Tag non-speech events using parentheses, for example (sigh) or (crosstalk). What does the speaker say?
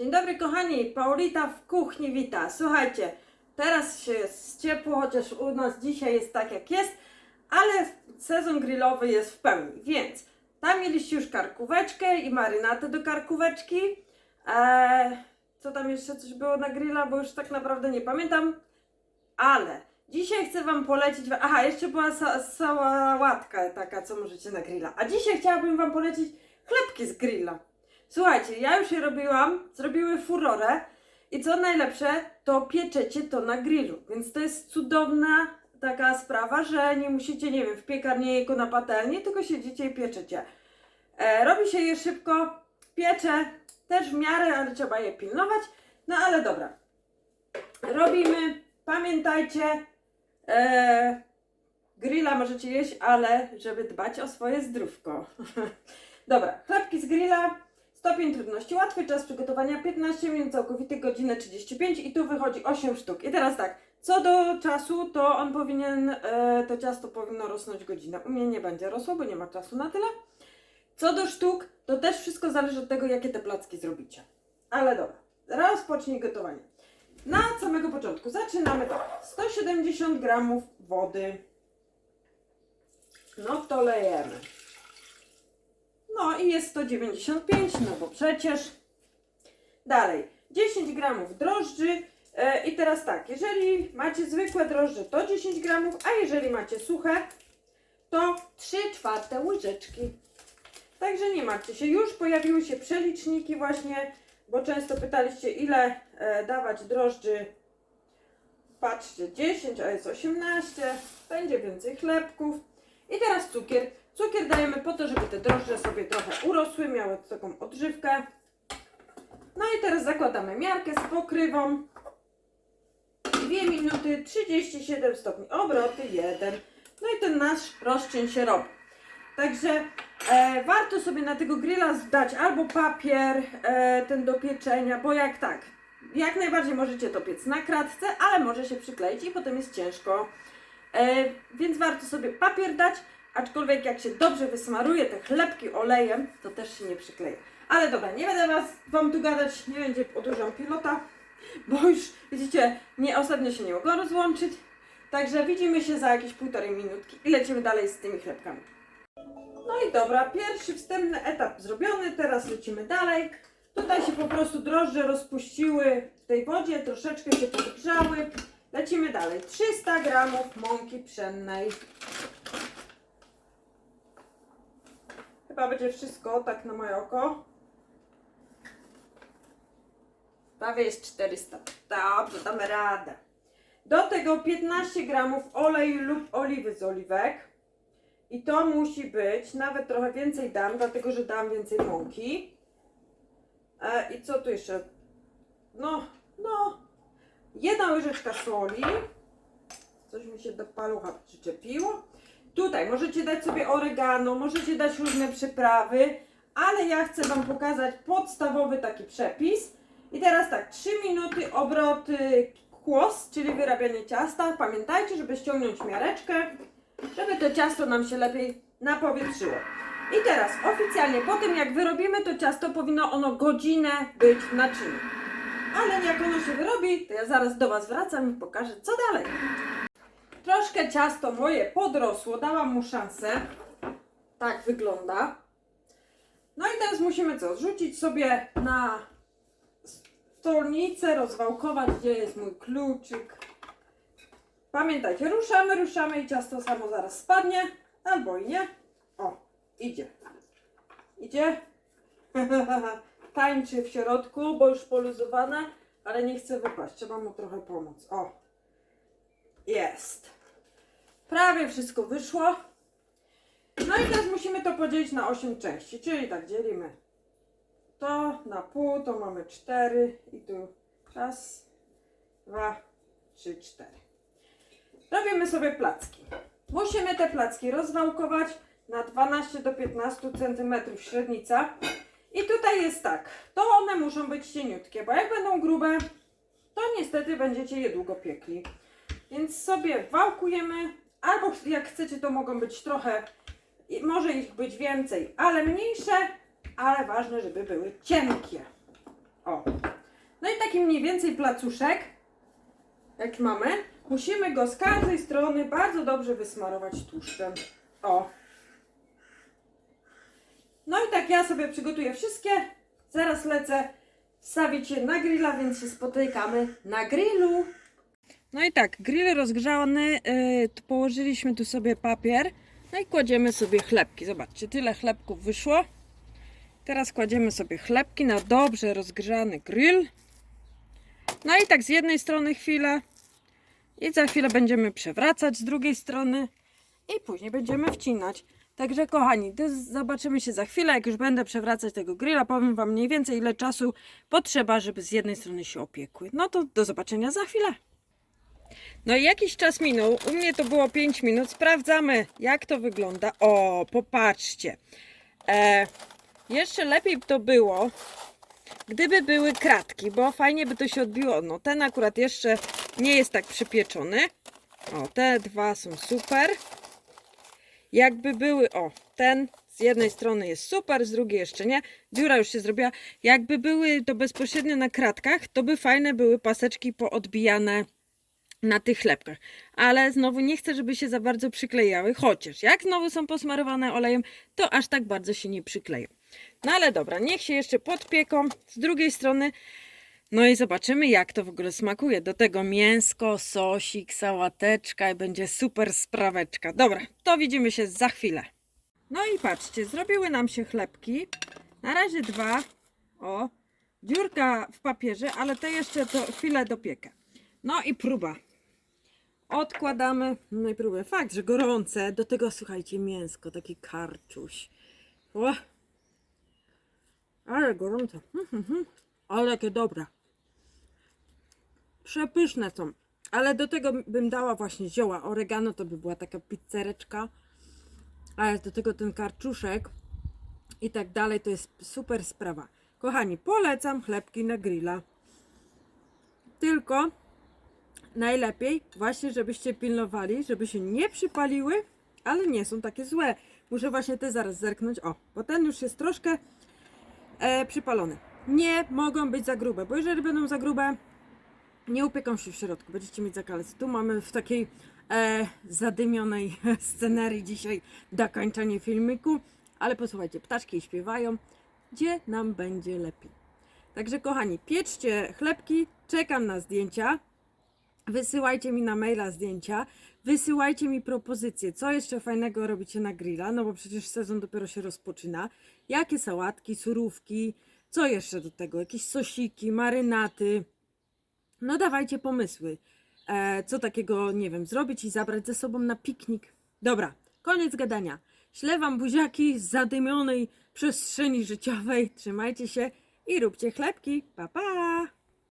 Dzień dobry kochani, Paulita w kuchni wita. Słuchajcie, teraz się jest ciepło, chociaż u nas dzisiaj jest tak jak jest, ale sezon grillowy jest w pełni, więc tam mieliście już karkóweczkę i marynatę do karkóweczki. Eee, co tam jeszcze coś było na grilla, bo już tak naprawdę nie pamiętam, ale dzisiaj chcę Wam polecić, aha, jeszcze była sa- sałatka taka, co możecie na grilla, a dzisiaj chciałabym Wam polecić chlebki z grilla. Słuchajcie, ja już je robiłam, zrobiły furorę i co najlepsze, to pieczecie to na grillu, więc to jest cudowna taka sprawa, że nie musicie, nie wiem, w piekarniejku na patelni, tylko siedzicie i pieczecie. E, robi się je szybko, piecze też w miarę, ale trzeba je pilnować, no ale dobra. Robimy, pamiętajcie, e, grilla możecie jeść, ale żeby dbać o swoje zdrówko. (laughs) Dobra, chlebki z grilla, stopień trudności łatwy, czas przygotowania 15 minut, całkowity godzinę 35 i tu wychodzi 8 sztuk. I teraz tak, co do czasu, to on powinien, e, to ciasto powinno rosnąć godzinę. U mnie nie będzie rosło, bo nie ma czasu na tyle. Co do sztuk, to też wszystko zależy od tego, jakie te placki zrobicie. Ale dobra, rozpocznij gotowanie. Na samego początku zaczynamy tak. 170 gramów wody. No to lejemy. No i jest 195, no bo przecież. Dalej, 10 gramów drożdży. E, I teraz tak, jeżeli macie zwykłe drożdże, to 10 gramów, a jeżeli macie suche, to 3 czwarte łyżeczki. Także nie martwcie się, już pojawiły się przeliczniki właśnie, bo często pytaliście ile e, dawać drożdży. Patrzcie, 10, a jest 18, będzie więcej chlebków. I teraz cukier. Cukier dajemy po to, żeby te drożdże sobie trochę urosły, miały taką odżywkę. No i teraz zakładamy miarkę z pokrywą. 2 minuty, 37 stopni obroty, 1. No i ten nasz rozczyn się robi. Także e, warto sobie na tego grilla zdać albo papier, e, ten do pieczenia, bo jak tak, jak najbardziej możecie to piec na kratce, ale może się przykleić i potem jest ciężko. E, więc warto sobie papier dać, aczkolwiek jak się dobrze wysmaruje te chlebki olejem, to też się nie przykleje. Ale dobra, nie będę was, wam tu gadać, nie będzie odurżam pilota, bo już widzicie, nie, ostatnio się nie mogło rozłączyć. Także widzimy się za jakieś półtorej minutki i lecimy dalej z tymi chlebkami. No i dobra, pierwszy wstępny etap zrobiony, teraz lecimy dalej. Tutaj się po prostu drożdże rozpuściły w tej wodzie, troszeczkę się podgrzały. Lecimy dalej. 300 gramów mąki pszennej. Chyba będzie wszystko, tak na moje oko. Prawie jest 400. Dobrze, damy radę. Do tego 15 gramów oleju lub oliwy z oliwek. I to musi być, nawet trochę więcej dam, dlatego że dam więcej mąki. E, I co tu jeszcze? No, no, jedna łyżeczka soli. Coś mi się do palucha przyczepiło. Tutaj możecie dać sobie oregano, możecie dać różne przyprawy, ale ja chcę Wam pokazać podstawowy taki przepis. I teraz tak, 3 minuty obroty kłos, czyli wyrabianie ciasta. Pamiętajcie, żeby ściągnąć miareczkę, żeby to ciasto nam się lepiej napowietrzyło. I teraz oficjalnie po tym jak wyrobimy to ciasto, powinno ono godzinę być w naczyniu. Ale jak ono się wyrobi, to ja zaraz do Was wracam i pokażę co dalej. Troszkę ciasto moje podrosło, dałam mu szansę. Tak wygląda. No i teraz musimy co? Zrzucić sobie na stolnicę, rozwałkować, gdzie jest mój kluczyk. Pamiętajcie, ruszamy, ruszamy i ciasto samo zaraz spadnie, albo i nie. O, idzie. Idzie. (laughs) Tańczy w środku, bo już poluzowane, ale nie chce wypaść. Trzeba mu trochę pomóc. O, jest. Prawie wszystko wyszło. No i teraz musimy to podzielić na 8 części, czyli tak dzielimy to na pół, to mamy 4 i tu raz, dwa, trzy, cztery. Robimy sobie placki. Musimy te placki rozwałkować na 12 do 15 cm średnica. I tutaj jest tak, to one muszą być cieniutkie, bo jak będą grube, to niestety będziecie je długo piekli. Więc sobie wałkujemy, albo jak chcecie, to mogą być trochę, i może ich być więcej, ale mniejsze, ale ważne, żeby były cienkie. O, taki mniej więcej placuszek, jaki mamy, musimy go z każdej strony bardzo dobrze wysmarować tłuszczem. O. No i tak ja sobie przygotuję wszystkie. Zaraz lecę stawić je na grilla, więc się spotykamy na grillu. No i tak, grill rozgrzany, yy, tu położyliśmy tu sobie papier, no i kładziemy sobie chlebki. Zobaczcie, tyle chlebków wyszło. Teraz kładziemy sobie chlebki na dobrze rozgrzany grill. No i tak z jednej strony chwilę i za chwilę będziemy przewracać z drugiej strony i później będziemy wcinać. Także kochani, zobaczymy się za chwilę, jak już będę przewracać tego grilla, powiem Wam mniej więcej ile czasu potrzeba, żeby z jednej strony się opiekły. No to do zobaczenia za chwilę. No i jakiś czas minął, u mnie to było 5 minut, sprawdzamy jak to wygląda. O, popatrzcie. E, jeszcze lepiej by to było, gdyby były kratki, bo fajnie by to się odbiło. No ten akurat jeszcze nie jest tak przypieczony. O, te dwa są super. Jakby były, o, ten z jednej strony jest super, z drugiej jeszcze nie. Dziura już się zrobiła. Jakby były to bezpośrednio na kratkach, to by fajne były paseczki poodbijane na tych chlebkach. Ale znowu nie chcę, żeby się za bardzo przyklejały, chociaż jak znowu są posmarowane olejem, to aż tak bardzo się nie przykleją. No ale dobra, niech się jeszcze podpieką. Z drugiej strony, no i zobaczymy jak to w ogóle smakuje. Do tego mięsko, sosik, sałateczka i będzie super spraweczka. Dobra, to widzimy się za chwilę. No i patrzcie, zrobiły nam się chlebki. Na razie dwa. O, dziurka w papierze, ale te jeszcze to chwilę dopiekę. No i próba. Odkładamy. No i próbę. Fakt, że gorące. Do tego słuchajcie, mięsko, taki karczuś. O. Ale gorące. Mhm, mhm. Ale jakie dobre. Przepyszne są. Ale do tego bym dała właśnie zioła. Oregano to by była taka pizzereczka. Ale do tego ten karczuszek i tak dalej to jest super sprawa. Kochani, polecam chlebki na grilla. Tylko najlepiej właśnie, żebyście pilnowali, żeby się nie przypaliły, ale nie są takie złe. Muszę właśnie te zaraz zerknąć. O, bo ten już jest troszkę e, przypalony. Nie mogą być za grube, bo jeżeli będą za grube, nie upieką się w środku. Będziecie mieć zakalec. Tu mamy w takiej e, zadymionej (laughs) scenerii dzisiaj dokończenie filmiku. Ale posłuchajcie, ptaszki śpiewają, gdzie nam będzie lepiej. Także kochani, pieczcie chlebki, czekam na zdjęcia. Wysyłajcie mi na maila zdjęcia, wysyłajcie mi propozycje, co jeszcze fajnego robicie na grilla, no bo przecież sezon dopiero się rozpoczyna. Jakie sałatki, surówki, co jeszcze do tego, jakieś sosiki, marynaty. No dawajcie pomysły, e, co takiego, nie wiem, zrobić i zabrać ze sobą na piknik. Dobra, koniec gadania. Ślę wam buziaki z zadymionej przestrzeni życiowej. Trzymajcie się i róbcie chlebki. Pa, pa!